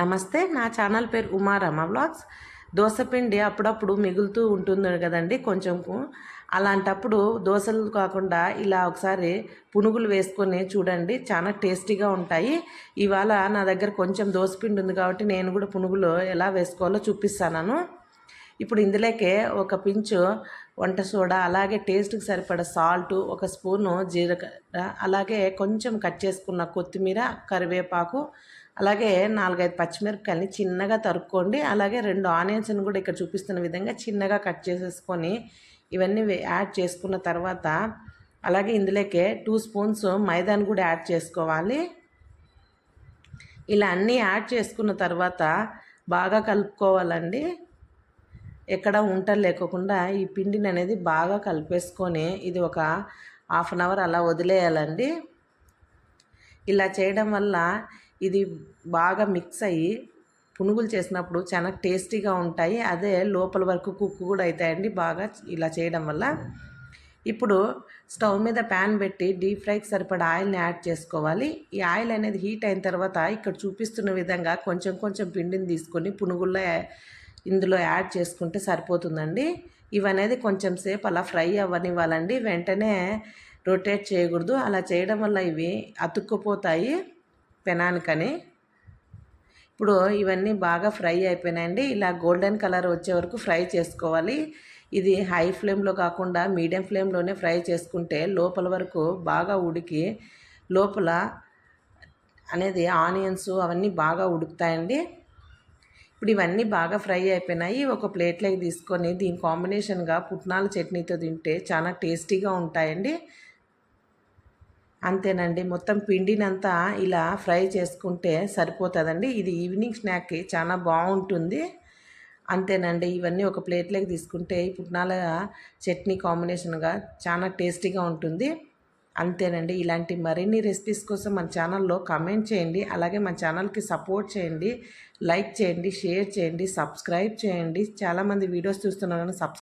నమస్తే నా ఛానల్ పేరు ఉమారమ్మ వ్లాగ్స్. దోశపిండి అప్పుడప్పుడు మిగులుతూ ఉంటుంది కదండి కొంచెం అలాంటప్పుడు దోశలు కాకుండా ఇలా ఒకసారి పునుగులు వేసుకొని చూడండి చాలా టేస్టీగా ఉంటాయి. ఇవాళ నా దగ్గర కొంచెం దోశపిండి ఉంది కాబట్టి నేను కూడా పునుగులు ఎలా వేసుకోవాలో చూపిస్తాను ఇప్పుడు ఇందులోకే ఒక పించు వంట సోడా అలాగే టేస్ట్కి సరిపడ సాల్ట్ ఒక స్పూను జీలకర్ర అలాగే కొంచెం కట్ చేసుకున్న కొత్తిమీర కరివేపాకు అలాగే నాలుగైదు పచ్చిమిరపకాయలని చిన్నగా తరుక్కోండి. అలాగే రెండు ఆనియన్స్ని కూడా ఇక్కడ చూపిస్తున్న విధంగా చిన్నగా కట్ చేసేసుకొని ఇవన్నీ యాడ్ చేసుకున్న తర్వాత అలాగే ఇందులోకే టూ స్పూన్స్ మైదాని కూడా యాడ్ చేసుకోవాలి. ఇలా అన్నీ యాడ్ చేసుకున్న తర్వాత బాగా కలుపుకోవాలండి. ఎక్కడ ఉంట లేకోకుండా ఈ పిండిని అనేది బాగా కలిపేసుకొని ఇది ఒక హాఫ్ అన్ అవర్ అలా వదిలేయాలండి. ఇలా చేయడం వల్ల ఇది బాగా మిక్స్ అయ్యి పునుగులు చేసినప్పుడు చాలా టేస్టీగా ఉంటాయి. అదే లోపల వరకు కుక్కు కూడా అవుతాయండి బాగా ఇలా చేయడం వల్ల. ఇప్పుడు స్టవ్ మీద ప్యాన్ పెట్టి డీప్ ఫ్రైకి సరిపడా ఆయిల్ని యాడ్ చేసుకోవాలి. ఈ ఆయిల్ అనేది హీట్ అయిన తర్వాత ఇక్కడ చూపిస్తున్న విధంగా కొంచెం కొంచెం పిండిని తీసుకొని పునుగుల్లో ఇందులో యాడ్ చేసుకుంటే సరిపోతుందండి. ఇవనేది కొంచెం సేపు అలా ఫ్రై అవ్వనివ్వాలండి. వెంటనే రొటేట్ చేయకూడదు. అలా చేయడం వల్ల ఇవి అతుక్కుపోతాయి. పెనానికని ఇప్పుడు ఇవన్నీ బాగా ఫ్రై అయిపోయినాయండి. ఇలా గోల్డెన్ కలర్ వచ్చే వరకు ఫ్రై చేసుకోవాలి. ఇది హై ఫ్లేమ్లో కాకుండా మీడియం ఫ్లేమ్లోనే ఫ్రై చేసుకుంటే లోపల వరకు బాగా ఉడికి లోపల అనేది ఆనియన్స్ అవన్నీ బాగా ఉడుకుతాయండి. ఇప్పుడు ఇవన్నీ బాగా ఫ్రై అయిపోయినాయి. ఒక ప్లేట్లోకి తీసుకొని దీని కాంబినేషన్గా పుట్నాల చట్నీతో తింటే చాలా టేస్టీగా ఉంటాయండి. అంతేనండి. మొత్తం పిండినంతా ఇలా ఫ్రై చేసుకుంటే సరిపోతుందండి. ఇది ఈవినింగ్ స్నాక్కి చాలా బాగుంటుంది. అంతేనండి. ఇవన్నీ ఒక ప్లేట్లోకి తీసుకుంటే ఈ పుట్నాల చట్నీ కాంబినేషన్గా చాలా టేస్టీగా ఉంటుంది. అంతేనండి. ఇలాంటి మరిన్ని రెసిపీస్ కోసం మన ఛానల్లో కమెంట్ చేయండి. అలాగే మన ఛానల్కి సపోర్ట్ చేయండి. లైక్ చేయండి షేర్ చేయండి సబ్స్క్రైబ్ చేయండి. చాలామంది వీడియోస్ చూస్తున్నారు కానీ సబ్స్క్రైబ్